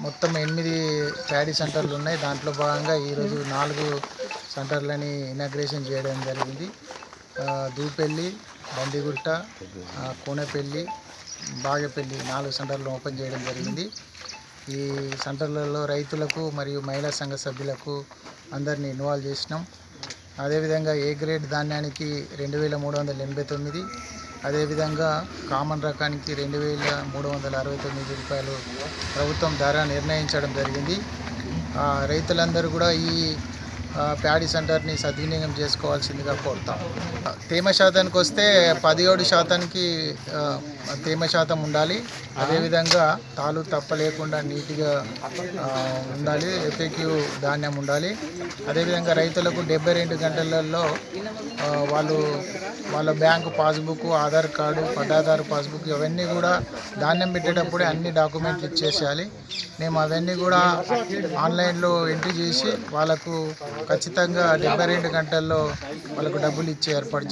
మొత్తం ఎనిమిది ప్యాడీ సెంటర్లు ఉన్నాయి. దాంట్లో భాగంగా ఈరోజు నాలుగు సెంటర్లని ఇనాగ్రేషన్ చేయడం జరిగింది. దూపెల్లి బండిగుట్ట ఆ, కోనెపల్లి నాలుగు సెంటర్లు ఓపెన్ చేయడం జరిగింది. ఈ సెంటర్లలో రైతులకు మరియు మహిళా సంఘ సభ్యులకు అందరినీ ఇన్వాల్వ్ చేసినాం. అదేవిధంగా ఏ గ్రేడ్ ధాన్యానికి రెండు వేల మూడు వందల ఎనభై తొమ్మిది అదేవిధంగా కామన్ రకానికి రెండు వేల మూడు వందల అరవై తొమ్మిది రూపాయలు ప్రభుత్వం ధర నిర్ణయించడం జరిగింది. రైతులందరూ కూడా ఈ ప్యాడీ సెంటర్ని సద్వినియోగం చేసుకోవాల్సిందిగా కోరుతాం. తేమ శాతానికి వస్తే పదిహేడు శాతానికి తేమ శాతం ఉండాలి. అదేవిధంగా తాలు తప్ప లేకుండా నీట్గా ఉండాలి. ఎఫెక్టివ్ ధాన్యం ఉండాలి. అదేవిధంగా రైతులకు డెబ్బై రెండు గంటలలో వాళ్ళు వాళ్ళ బ్యాంకు పాస్బుక్ ఆధార్ కార్డు పట్టాదారు పాస్బుక్ ఇవన్నీ కూడా ధాన్యం పెట్టేటప్పుడే అన్ని డాక్యుమెంట్లు ఇచ్చేసేయాలి. మేము అవన్నీ కూడా ఆన్లైన్లో ఎంట్రీ చేసి వాళ్ళకు ఖచ్చితంగా డెబ్బై రెండు గంటల్లో వాళ్ళకు డబ్బులు ఇచ్చే ఏర్పాటు